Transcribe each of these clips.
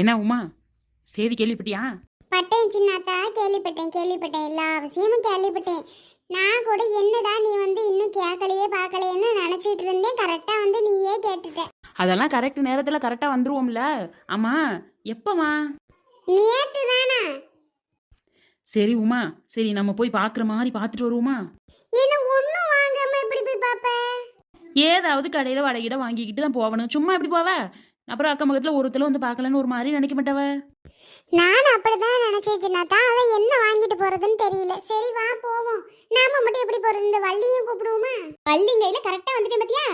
என்ன உமா? செய்தி கேள்விப்பட்டியா? பட்டேன் சின்னாத்தா கேள்விப்பட்டேன் கேள்விப்பட்டேன். எல்லா விஷயமும் கேள்விப்பட்டேன். நான் கூட என்னடா நீ வந்து இன்னும் கேட்கலையே பார்க்கலையேன்னு நினச்சிட்டு இருந்தேன். கரெக்டாக வந்து நீயே கேட்டுட்ட. அதெல்லாம் கரெக்ட் நேரத்தில் கரெக்டாக வந்துருவோம்ல. ஆமா எப்பமா நேத்து தானா? சரி உமா சரி நம்ம போய் பார்க்குற மாதிரி பார்த்துட்டு வருவோமா? என்ன ஒன்றும் வாங்காம எப்படி போய் பார்ப்ப? ஏதாவது கடையில் வடைகிட வாங்கிக்கிட்டு தான் போகணும் சும்மா எப்படி போவ? அப்புறம் அக்கம் பக்கத்தில் ஒருத்தர் வந்து பார்க்கலன்னு ஒரு மாதிரி நினைக்க மாட்டவ நான் அப்படிதான் நினைச்சேன் சின்னாத்தா அவன் என்ன வாங்கிட்டு போறதுன்னு தெரியல. சரி வா போவோம். நாம மட்டும் எப்படி போறது? இந்த வள்ளியும் கூப்பிடுவோமா? வள்ளிங்க கையில கரெக்டா வந்துட்டேன் பாத்தியா?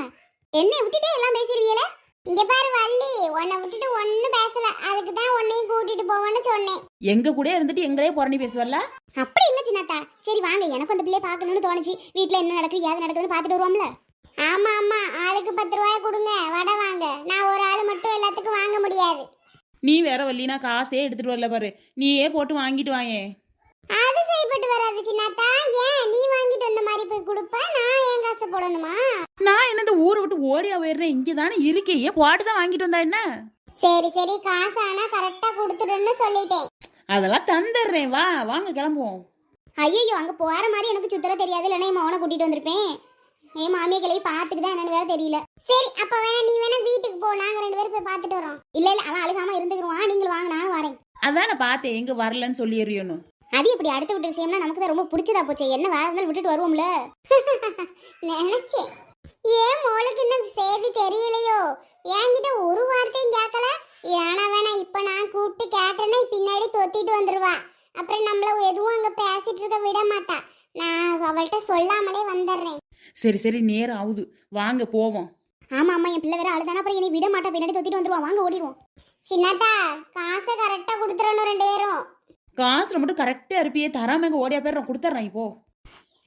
என்னை விட்டுட்டே எல்லாம் பேசிடுவீல இங்க பாரு வள்ளி. உன்னை விட்டுட்டு ஒன்னும் பேசல. அதுக்கு தான் உன்னையும் கூட்டிட்டு போவேன்னு சொன்னேன். எங்க கூட இருந்துட்டு எங்களே புறணி பேசுவல்ல? அப்படி இல்ல சின்னாத்தா சரி வாங்க. எனக்கு அந்த பிள்ளைய பார்க்கணும்னு தோணுச்சு. வீட்ல என்ன நடக்குது ஏது நடக்குதுன்னு பார்த்துட்டு வருவோம்ல. ஆமா ஆமா. ஆளுக்கு பத்து ரூபாய் கொடுங்க. வடை வாங்க. நான் ஒரு ஆள் மட்டும் எல்லாத்துக்கும் வாங்க முடியாது. நீ வேற வல்லினா காசே எடுத்துட்டு வரல பாரு. நீயே போட்டு வாங்கிட்டு வாயே. அது சரிப்பட்டு வராது சின்னாத்தா. ஏன்? நீ வாங்கிட்டு வந்த மாதிரி போய் கொடுப்ப. நான் ஏன் காசு போடணுமா? நான் என்ன இந்த ஊரை விட்டு ஓடியா போயிடுறேன்? இங்கே தானே இருக்கே ஏன் போட்டு தான் வாங்கிட்டு வந்தா என்ன? சரி சரி. காசு ஆனா கரெக்டா கொடுத்துடுன்னு சொல்லிட்டேன். அதெல்லாம் தந்துடுறேன். வா வாங்க கிளம்புவோம். ஐயோ அங்க போற மாதிரி எனக்கு சுத்தர தெரியாது. இல்லைன்னா என் மவனை கூட்டிட்டு வந்திருப்பேன். என் மாமியை கிளை பார்த்துட்டு தான் என்னன்னு வேற தெரியல. சரி அப்ப வேணா நீ வேணா வீட்டுக்கு போ. நாங்க ரெண்டு பேரும் போய் பார்த்துட்டு வரோம் இல்ல இல்ல அவன் அழுகாம இருந்துக்குருவான். நீங்கள் வாங்க நானும் வரேன். அதான் நான் பார்த்தேன். எங்க வரலன்னு சொல்லிடுறியோன்னு. அது இப்படி அடுத்த விட்டு விஷயம்னா நமக்கு தான் ரொம்ப பிடிச்சதா போச்சு. என்ன வேற இருந்தாலும் விட்டுட்டு வருவோம்ல. நினைச்சேன். ஏன் மோளுக்கு இன்னும் செய்தி தெரியலையோ? என்கிட்ட ஒரு வார்த்தையும் கேட்கல. ஏனா வேணா இப்ப நான் கூப்பிட்டு கேட்டேன்னா பின்னாடி தொத்திட்டு வந்துருவா. அப்புறம் நம்மள எதுவும் அங்க பேசிட்டு இருக்க விட மாட்டா. நான் அவள்கிட்ட சொல்லாமலே வந்துடுறேன். சரி சரி நேரம் ஆகுது. வாங்க போவோம். ஆமா ஆமா என் பிள்ளை வேற அழுதானா? அப்புறம் என்னை விட மாட்டா. பின்னாடி தொத்திட்டு வந்துருவா. வாங்க ஓடிடுவோம். சின்னத்தா காசை கரெக்டா கொடுத்துறணும் ரெண்டு பேரும். காசுல மட்டும் கரெக்டா இருப்பியே. தராம எங்க ஓடியா பேர் கொடுத்துட்றேன் இப்போ.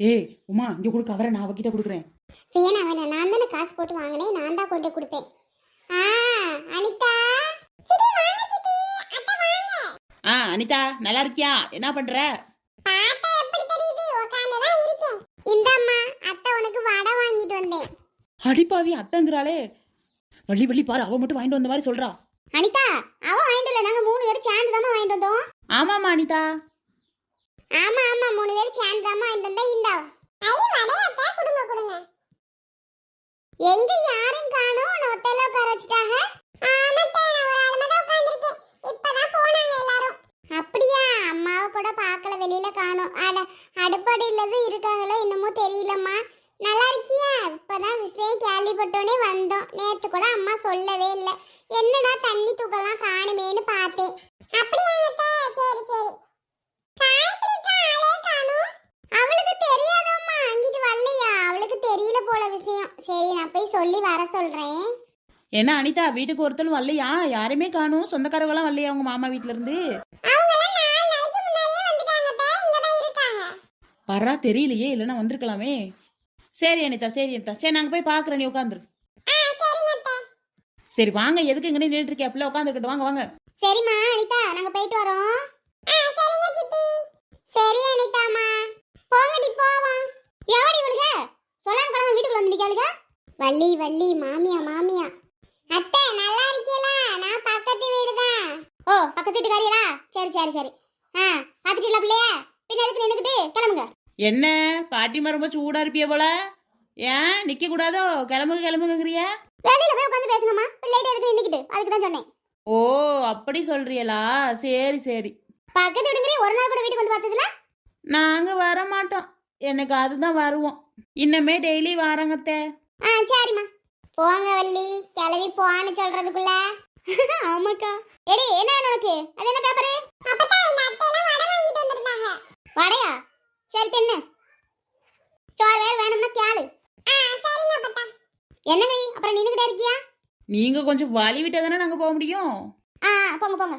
ஏய் உமா இங்க கொடுக்க. அவரை நான் அவகிட்ட கொடுக்குறேன். வேணாம் வேணாம். நான் தானே காசு போட்டு வாங்கினேன். நான் தான் கொண்டு கொடுப்பேன் ஆ அனிதா. சித்தி வாங்க சித்தி அத்தை வாங்க. ஆ அனிதா நல்லா இருக்கியா? என்ன பண்ற பாட்டா எப்படி தெரியுது உட்கார்ந்து தான் இருக்கேன் இந்தாம்மா அத்தை உனக்கு வடை வாங்கிட்டு வந்தேன். அடிப்பாவி அத்தங்கிறாளே. வள்ளி வள்ளி பாரு அவ மட்டும் வாங்கிட்டு வந்த மாதிரி சொல்றா. அனிதா அவ வாங்கிட்டு நாங்க மூணு பேரும் சேர்ந்து தான் வாங்கிட்டு வந்தோம். ஆமாமா அனிதா. ஆமா ஆமா மூணு பேரும் சேர்ந்து தான் வாங்கிட்டு வந்தா இந்தா. ஐ வடை அத்தை கொடுங்க கொடுங்க. எங்க யாரும் காணோம். நொத்தல உட்கார வச்சுட்டாங்க. ஆமாட்டே நான் ஒரு ஆளு தான் உட்கார்ந்திருக்கேன். இப்பதான் போனாங்க எல்லாரும். அப்படியா? அம்மாவை கூட பார்க்கல வெளியில காணோம். அட அடுப்படையில தான் இருக்காங்களோ என்னமோ தெரியலம்மா. நல்லா இருக்கியா இப்பதான் விஷயம் கேள்விப்பட்டோனே வந்தோம். நேத்து கூட அம்மா சொல்லவே இல்லை. என்னடா தண்ணி தூக்கலாம் காணுமேன்னு பார்த்தேன். அப்படியாங்கத்தே சரி சரி. அவளுக்கு தெரியாதம்மா. அங்கிட்டு வரலையா? அவளுக்கு தெரியல போல விஷயம். சரி நான் போய் சொல்லி வர சொல்றேன். என்ன அனிதா வீட்டுக்கு ஒருத்தரும் வரலையா? யாருமே காணும். சொந்தக்காரங்களாம் வரலையா உங்க மாமா வீட்ல இருந்து வரா தெரியலையே. இல்லைன்னா வந்திருக்கலாமே. சரி அனிதா சரி அனிதா. சரி நாங்க போய் பாக்குறேன் நீ உட்காந்துரு. சரி வாங்க. எதுக்கு இங்கே நின்றுட்டு இருக்கே அப்படியே உட்காந்துருக்கட்டும். வாங்க வாங்க. சரிம்மா அனிதா நாங்க போயிட்டு வரோம். சரி அனிதாம்மா. போங்கடி போவோம். எவடி இவளுக? சொல்லாம கிளம்ப வீட்டுக்குள்ள வந்து நிக்காளுக? வள்ளி வள்ளி மாமியா மாமியா. அத்தை நல்லா இருக்கீங்களா நான் பக்கத்து வீடு தான் ஓ பக்கத்து வீட்டுக்காரியா சரி சரி சரி. ஆ பாத்துட்டீங்களா பிள்ளைய? பின்ன எதுக்கு நின்னுக்கிட்டு? கிளம்புங்க. என்ன? பாட்டிமா ரொம்ப சூடா இருப்பிய போல. ஏன்? நிக்க கூடாதோ கிளம்புங்க கிளம்புங்கிறிய வெளியில போய் உட்காந்து பேசுங்கம்மா. பிள்ளைகிட்ட எதுக்கு நின்னுக்கிட்டு? அதுக்கு தான் சொன்னேன். ஓ அப்படி சொல்றியலா? சரி சரி. பக்கத்து வீடுங்கிறே ஒரு நாள் கூட வீட்டுக்கு வந்து பார்த்ததுல நாங்க வர மாட்டோம் எனக்கு அதுதான் வருவோம். இன்னமே டெய்லி வாரங்கத்தே ஆ சரிம்மா. போங்க வள்ளி. கிளவி போன்னு சொல்றதுக்குள்ள. ஆமாக்கா. எடி என்ன உனக்கு? அது என்ன பேப்பரு அப்பதா இந்த அத்தையெல்லாம் வடை வாங்கிட்டு வந்திருந்தாங்க. வடையா? சரி தின்னு. சோறு வேற வேணும்னா கேளு. ஆ சரிங்க அப்பதா என்னங்க நீ? அப்புறம் நின்னுகிட்டே இருக்கியா? நீங்க கொஞ்சம் வழி விட்டா தானே நாங்க போக முடியும்? ஆ போங்க போங்க.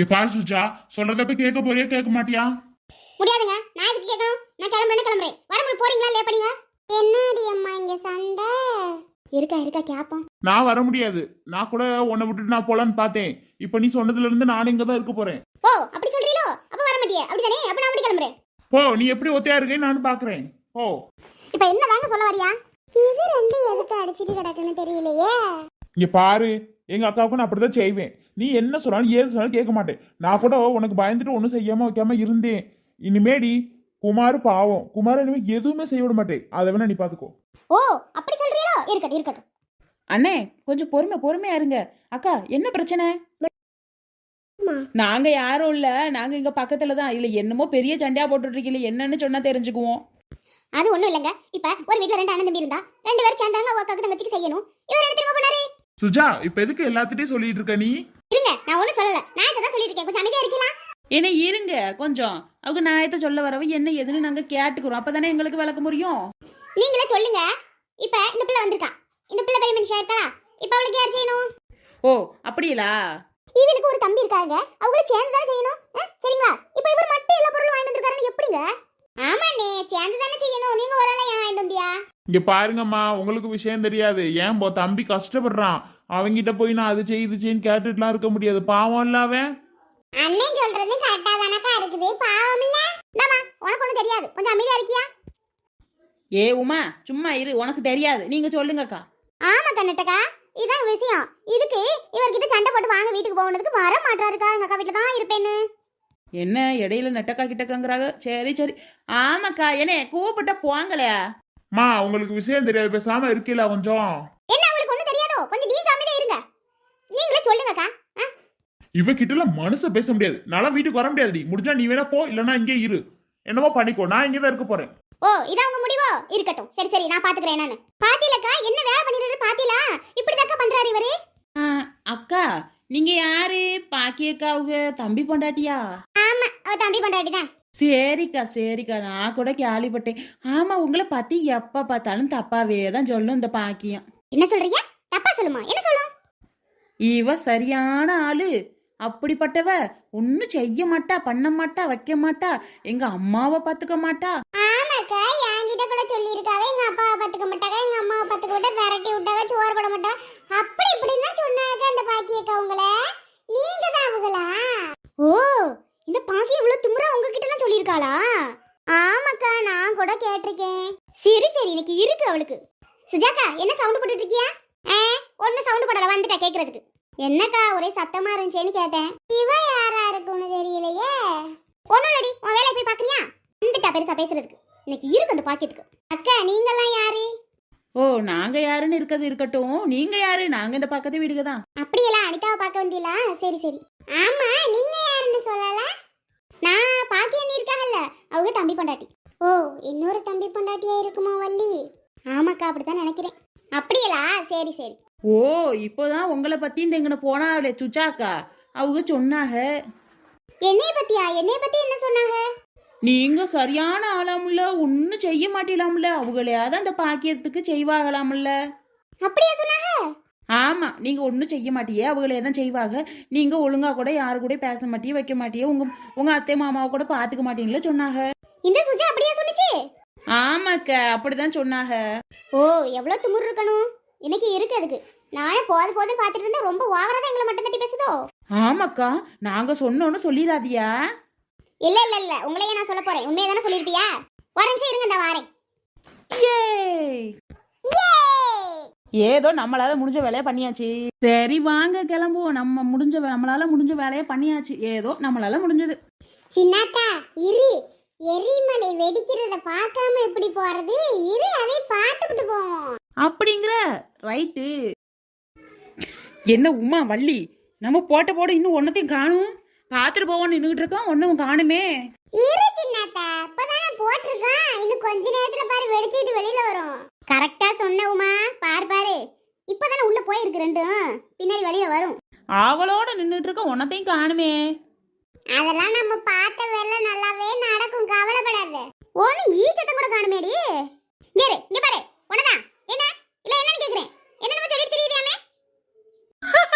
ஏ பாரு சுஜா சொல்றத போய் கேட்க போறியா கேட்க மாட்டியா? முடியாதுங்க. நான் எதுக்கு கேட்கணும்? நான் கிளம்புறேன்னு கிளம்புறேன். வர முடியும் போறீங்களா இல்லையா பண்ணீங்க என்னடி அம்மா இங்க சண்டை? இருக்கா இருக்கா கேப்போம் நான் வர முடியாது. நான் கூட உன்னை விட்டுட்டு நான் போலான்னு பார்த்தேன். இப்ப நீ சொன்னதுல இருந்து நானும் இங்க தான் இருக்க போறேன். ஓ அப்படி சொல்றீங்களோ அப்ப வர மாட்டியே. அப்படிதானே அப்ப நான் அப்படி கிளம்புறேன்? போ நீ எப்படி ஒத்தையா இருக்கேன்னு நானும் பாக்குறேன். ஓ இப்ப என்ன தாங்க சொல்ல வரியா? இது ரெண்டு எதுக்கு அடிச்சிட்டு கிடக்குன்னு தெரியலையே. இங்க பாரு எங்க அக்காவுக்கு நான் அப்படிதான் செய்வேன். நீ என்ன சொன்னாலும் ஏது சொன்னாலும் கேட்க மாட்டேன். நான் கூட உனக்கு பயந்துட்டு ஒன்றும் செய்யாம வைக்காம இருந்தேன். இனிமேடி குமார் பாவம். குமார் இனிமே எதுவுமே செய்ய விட மாட்டேன். அதை வேணா நீ பாத்துக்கோ. ஓ அப்படி சொல்றீங்களோ? இருக்கட்டும் இருக்கட்டும். அண்ணே கொஞ்சம் பொறுமை பொறுமையா இருங்க. அக்கா என்ன பிரச்சனை. நாங்க யாரும் இல்ல. நாங்க இங்க பக்கத்துல தான். இல்ல என்னமோ பெரிய சண்டையா போட்டுட்டு இருக்கீங்க என்னன்னு சொன்னா தெரிஞ்சுக்குவோம். அது ஒண்ணும் இல்லைங்க. இப்ப ஒரு வீட்ல ரெண்டு அண்ணன் தம்பி இருந்தா ரெண்டு பேரும் சேர்ந்தாங்க அக்காக்கு தங்கச்சிக்கு செய்யணும். இவர் என்ன திரும்ப பண்ணாரு? சுஜா இப்ப எதுக்கு எல்லாத்திட்டையும் சொல்லிட்டு இருக்க நீ? இருங்க நான் ஒண்ணும் சொல்லல. நான் இதை தான் சொல்லிட்டு இருக்கேன். கொஞ்சம் அமைதியா இருக்கலாம் ஏன்னா இருங்க. கொஞ்சம். அவங்க நியாயத்தை சொல்ல வரவ என்ன ஏதுன்னு நாங்க கேட்டுக்கிறோம். அப்பதானே எங்களுக்கு விளக்க முடியும். நீங்களே சொல்லுங்க. இப்ப இந்த பிள்ளை வந்திருக்கா. இந்த பிள்ளை பெரிய மனுஷா இருக்கா? இப்ப அவளுக்கு யார் செய்யணும்? ஓ அப்படியலா? இவளுக்கு ஒரு தம்பி இருக்காங்க அவங்கள சேர்ந்து தான் செய்யணும்? ஆ, சரிங்களா? இப்ப இவர் மட்டும் எல்லா பொருளும் வாங்கிட்டு வந்திருக்காருன்னு எப்படிங்க? ஆமா நீ சேர்ந்து தானே செய்யணும். நீங்க ஒரு ஆளா ஏன் வாங்கிட்டு வந்தியா? இங்க பாருங்கம்மா உங்களுக்கு விஷயம் தெரியாது. ஏன் போ தம்பி கஷ்டப்படுறான். அவங்கிட்ட போய் நான் அது செய் இது செய்ன்னு கேட்டுட்டுலாம் இருக்க முடியாது. பாவம் இல்ல அவன்? அண்ணன் சொல்றது கரெக்டா தானக்கா இருக்குது. பாவம் இல்ல? இந்தாம்மா உனக்கு ஒண்ணும் தெரியாது. கொஞ்சம் அமைதியா இருக்கியா? ஏ உமா சும்மா இரு. உனக்கு தெரியாது. நீங்க சொல்லுங்கக்கா. ஆமா கண்ணட்டக்கா. இதான் விஷயம். இதுக்கு இவர்கிட்ட சண்டை போட்டு வாங்க வீட்டுக்கு போனதுக்கு வர மாட்டாருக்கா எங்க அக்கா வீட்டுல தான் இருப்பேன்னு. என்ன இடையில நெட்டக்கா கிட்டக்கங்கிறாங்க? சரி சரி. ஆமாக்கா என்ன கூப்பிட்டா போங்களே மா உங்களுக்கு விஷயம் தெரியாது. பேசாம இருக்கீல கொஞ்சம். என்ன உங்களுக்கு ஒண்ணும் தெரியாதோ? கொஞ்சம் நீங்க அமைதியா இருங்க. நீங்களே சொல்லுங்கக்கா. ஆ? இவ கிட்ட மனுஷ பேச முடியாது. நான் வீட்டுக்கு வர முடியாதுடி. முடிஞ்சா நீ வேணா போ இல்லைன்னா இங்கே இரு. என்னமோ பண்ணிக்கோ. நான் இங்கே தான் இருக்க போறேன். ஓ இதான் உங்க முடிவோ? இருக்கட்டும். சரி சரி நான் பாத்துக்கிறேன் என்னன்னு பாத்திலக்கா என்ன வேலை பண்ணிட்டு பாத்தீங்களா இப்படி தக்கா பண்றாரு இவரு? அக்கா நீங்க யாரு? பாக்கியக்காவுக தம்பி பொண்டாட்டியா? ஆமா அவ தம்பி பண்டாட்டி தான். சரிக்கா சரிக்கா நான் கூட கேள்விப்பட்டேன். ஆமா உங்களை பத்தி எப்ப பார்த்தாலும் தப்பாவே தான் சொல்லும் இந்த பாக்கியம். என்ன சொல்றீங்க? தப்பா சொல்லுமா? என்ன சொல்லும்? இவ சரியான ஆளு. அப்படிப்பட்டவ ஒன்னும் செய்ய மாட்டா பண்ண மாட்டா வைக்க மாட்டா எங்க அம்மாவை பாத்துக்க மாட்டா. சொல்லியிருக்காவே எங்கள் அப்பாவை பார்த்துக்க மாட்டாங்க எங்கள் அம்மாவை பார்த்துக்க மாட்டா விரட்டி விட்டாங்க சோறு போட மாட்டாங்க. அப்படி இப்படிலாம் சொன்னாங்க அந்த பாக்கியக்கா உங்களை. நீங்க தான் அவங்களா? ஓ இந்த பாக்கி இவ்வளோ திமுறா உங்ககிட்டலாம் சொல்லியிருக்காளா? ஆமாக்கா நான் கூட கேட்டிருக்கேன். சரி சரி இன்னைக்கு இருக்கு அவளுக்கு. சுஜாதா என்ன சவுண்ட் போட்டுட்டு இருக்கியா ஏ ஒன்றும் சவுண்ட் போடல வந்துட்டா கேட்கறதுக்கு என்னக்கா ஒரே சத்தமா இருந்துச்சேன்னு கேட்டேன். இவ யாரா இருக்கும்னு தெரியலையே. ஒண்ணும் இல்லடி உன் வேலை போய் பாக்குறியா? வந்துட்டா பெருசா பேசுறதுக்கு. இன்னைக்கு இருக்கு அந்த பாக்கெட்டுக்கு. அக்கா நீங்கெல்லாம் யாரு? ஓ நாங்க யாருன்னு இருக்கிறது இருக்கட்டும். நீங்க யாரு? நாங்க இந்த பக்கத்து வீடுக்கு தான் அப்படியெல்லாம் அனிதாவை பார்க்க வந்தீங்களா சரி சரி. ஆமா நீங்க யாருன்னு சொல்லல? நான் பாக்கியண்ணி இருக்காங்கல்ல அவங்க தம்பி பொண்டாட்டி. ஓ இன்னொரு தம்பி பொண்டாட்டியா இருக்குமோ வள்ளி? ஆமாக்கா அப்படித்தான் நினைக்கிறேன். அப்படியலா சரி சரி. ஓ இப்போதான் உங்களை பத்தி இந்த இங்கன போனாவளே சுச்சாக்கா அவங்க சொன்னாக என்னைய பத்தியா? என்னைய பத்தி என்ன சொன்னாங்க? நீங்க சரியான ஆளாமுல்ல ஒன்னும் செய்ய மாட்டீங்களாம்ல அவங்களையாவது அந்த பாக்கியத்துக்கு செய்வாகலாம்ல அப்படியா சொன்னாங்க? ஆமா நீங்க ஒன்றும் செய்ய மாட்டியே அவங்களே தான் செய்வாங்க. நீங்க ஒழுங்கா கூட யாரு கூட பேச மாட்டியே வைக்க மாட்டியே உங்க உங்க அத்தை மாமாவை கூட பாத்துக்க மாட்டீங்களா சொன்னாங்க. இந்த சுஜா அப்படியா சொன்னுச்சு? ஆமாக்க அப்படிதான் சொன்னாங்க. ஓ எவ்வளவு துமுறு இருக்கணும். இன்னைக்கு இருக்கு அதுக்கு. நானே போது போதுன்னு பார்த்துட்டு இருந்தா ரொம்ப ஓவரா தான் எங்களை மட்டும் தட்டி பேசுதோ? ஆமாக்கா நாங்க சொன்னோன்னு சொல்லிடாதியா? இல்ல இல்ல இல்ல. உங்களையே நான் சொல்ல போறேன். உண்மையை தானே சொல்லிருப்பியா ஒரு நிமிஷம் இருங்க இந்த வாரேன்! ஏதோ நம்மளால முடிஞ்ச வேலையை பண்ணியாச்சு. சரி வாங்க கிளம்புவோம். நம்ம முடிஞ்ச வே- நம்மளால முடிஞ்ச வேலையை பண்ணியாச்சு. ஏதோ நம்மளால முடிஞ்சது. சின்னாத்தா இரு. எரிமலை வெடிக்கிறத பார்க்காம எப்படி போறது? இரு அதை பார்த்துட்டு போவோம். அப்படிங்கிற ரைட்டு. என்ன உமா வள்ளி? நம்ம போட்ட போட இன்னும் ஒன்னத்தையும் காணும்? பார்த்துட்டு போவோம் நின்றுட்டு இருக்கோம். ஒன்னும் காணுமே. இரு சின்னாத்தா. இப்பதானே போட்டிருக்கான். இன்னும் கொஞ்ச நேரத்துல பாரு வெடிச்சிட்டு வெளியில வரும். கரெக்டா சொன்ன உமா. பாரு பாரு. இப்பதானே உள்ள போயிருக்கு ரெண்டும். பின்னாடி வெளியில வரும். அவளோட நின்றுட்டு இருக்கோம் ஒன்னத்தையும் காணுமே. அதெல்லாம் நம்ம பார்த்த வேலை நல்லாவே நடக்கும். கவலைப்படாத. ஒண்ணு ஈச்சத்தை கூட காணுமேடி. இரு, இங்க பாரு. உனதான் என்ன? இல்ல என்னன்னு கேக்குறேன். என்னன்னு சொல்லிட்டு தெரியுறியாமே?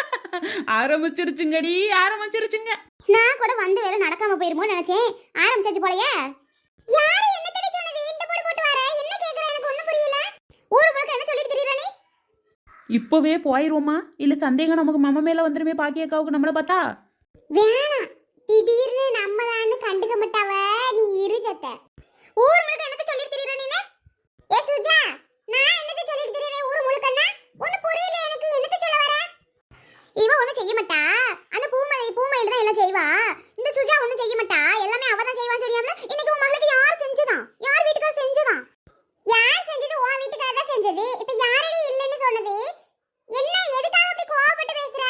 ஆரம்பிச்சிருச்சுங்கடி ஆரம்பிச்சிருச்சுங்க. நான் கூட வந்த வேலை நடக்காம போயிருமோ நினைச்சேன். ஆரம்பிச்சாச்சு போலயே. யாரு என்ன தேடி சொன்னது? இந்த போடு போட்டு வர. என்ன கேக்குற? எனக்கு ஒண்ணும் புரியல. ஊரு முழுக்க என்ன சொல்லிட்டு தெரியற நீ? இப்பவே போயிருவோமா? இல்ல சந்தேகம் நமக்கு மாமா மேல வந்துருமே பாக்கியக்காவுக்கு நம்மள பார்த்தா? வேணாம். திடீர்னு நம்ம தான் கண்டுக்க மாட்டாவ. நீ இரு சத்த. ஊர் முழுக்க என்னத்த சொல்லிட்டு தெரியற நீ ஏ சுஜா நான் என்னத்த சொல்லிட்டு தெரியறேன் ஊர் முழுக்கன்னா ஒண்ணு புரியல எனக்கு என்னத்த சொல்ல வர இவ ஒண்ணும் செய்ய மாட்டா. அந்த பூமலை பூமையில தான் எல்லாம் செய்வா. இந்த சுஜா ஒண்ணும் செய்ய மாட்டா எல்லாமே அவ தான் செய்வான்னு சொல்லியாமல இன்னைக்கு உன் மகளுக்கு யார் செஞ்சதான் யார் வீட்டுக்கார செஞ்சதான் யார் செஞ்சது உன் வீட்டுக்கார தான் செஞ்சது இப்ப யாரடி இல்லைன்னு சொன்னது என்ன எதுக்காக அப்படி கோவப்பட்டு பேசுற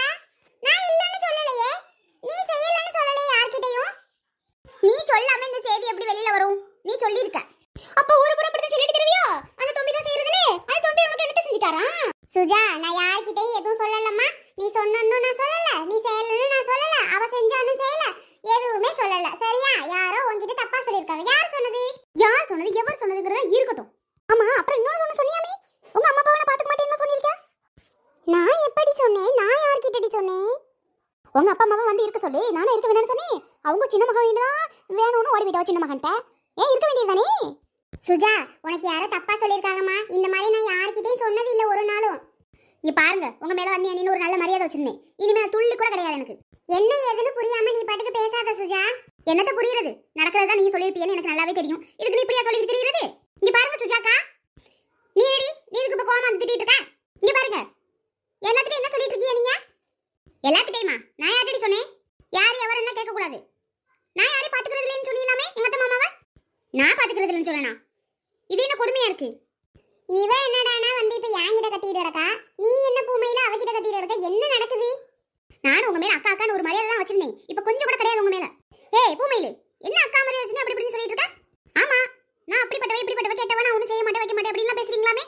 நான் இல்லைன்னு சொல்லலையே நீ செய்யலன்னு சொல்லலையே யார்கிட்டயும் நீ சொல்லாம இந்த செய்தி எப்படி வெளியில வரும் நீ சொல்லியிருக்க அப்ப ஊரு பூரா அப்படி சொல்லிட்டு தருவியோ அந்த தொம்பி தான் செய்யறதுலே அந்த தொம்பி உனக்கு எடுத்து செஞ்சுட்டாரா சுஜா நான் யார்கிட்டயும் எதுவும் சொல்லலம்மா நீ சொன்னன்னு நான் சொல்லல நீ செய்யலன்னு நான் சொல்லல அவ செஞ்சான்னு செய்யல எதுவுமே சொல்லல சரியா யாரோ உன்கிட்ட தப்பா சொல்லிருக்காங்க யார் சொன்னது யார் சொன்னது எவர் சொன்னதுங்கிறத இருக்கட்டும் ஆமா அப்புறம் இன்னொரு ஒண்ணு சொன்னியாமே உங்க அம்மா அப்பாவை பார்த்துக்க மாட்டேன்னு சொல்லியிருக்கேன் நான் எப்படி சொன்னேன் நான் யார்கிட்டடி சொன்னேன் உங்க அப்பா அம்மாவை வந்து இருக்க சொல்லி. நானும் இருக்க வேணும்னு சொன்னேன் அவங்க சின்ன மகன் வேண்டுதான் வேணும்னு ஓடி போயிட்டா சின்ன மகன்ட்ட. ஏன் இருக்க வேண்டியதானே சுஜா உனக்கு யாரோ தப்பா சொல்லியிருக்காங்கம்மா. இந்த மாதிரி நான் யார்கிட்டயும் சொன்னது இல்ல ஒரு நாளும். இங்க பாருங்க உங்க மேல வந்து என்ன ஒரு நல்ல மரியாதை வச்சிருந்தேன். இனிமே துள்ளி கூட கிடையாது எனக்கு. என்ன ஏதுன்னு புரியாம நீ பாட்டுக்கு பேசாத சுஜா. என்னத்த புரியுறது? நடக்கிறதா நீ சொல்லிருப்பியன்னு எனக்கு நல்லாவே தெரியும். இதுக்கு நீ இப்படியா சொல்லிட்டு தெரியுறது? இங்க பாருங்க சுஜாக்கா. நீ ரெடி நீ இதுக்கு இப்ப கோமா திட்டிட்டு இருக்க? இங்க பாருங்க. எல்லாத்துக்கும் என்ன சொல்லிட்டு இருக்கீங்க நீங்க? எல்லாத்துட்டையுமா நான் யார்கிட்ட சொன்னேன்? யார் எவர் என்ன கேட்க கூடாது நான் யாரையும் பாத்துக்கிறது இல்லைன்னு சொல்லிடலாமே எங்க அத்தை மாமாவை? நான் பாத்துக்கிறது இல்லைன்னு சொல்லனா? இது என்ன கொடுமையா இருக்கு? இவ என்னடானா வந்து இப்ப என்கிட்ட கத்திட்டு கிடக்கா? நீ என்ன பூமையில அவகிட்ட கத்திட்டு கிடக்க? என்ன நடக்குது? நானும் உங்க மேல அக்கா அக்கான்னு ஒரு மரியாதை தான் வச்சிருந்தேன் இப்ப கொஞ்சம் கூட கிடையாது உங்க மேல ஏய் பூமையில என்ன அக்கா மரியாதை வச்சிருந்தா அப்படி இப்படின்னு சொல்லிட்டு இருக்க ஆமா நான் அப்படிப்பட்டவ இப்படிப்பட்டவ கேட்டவ நான் ஒண்ணு செய்ய மாட்டேன் வைக்க மாட்டேன் அப்படின்லாம் பேசுறீங்களாமே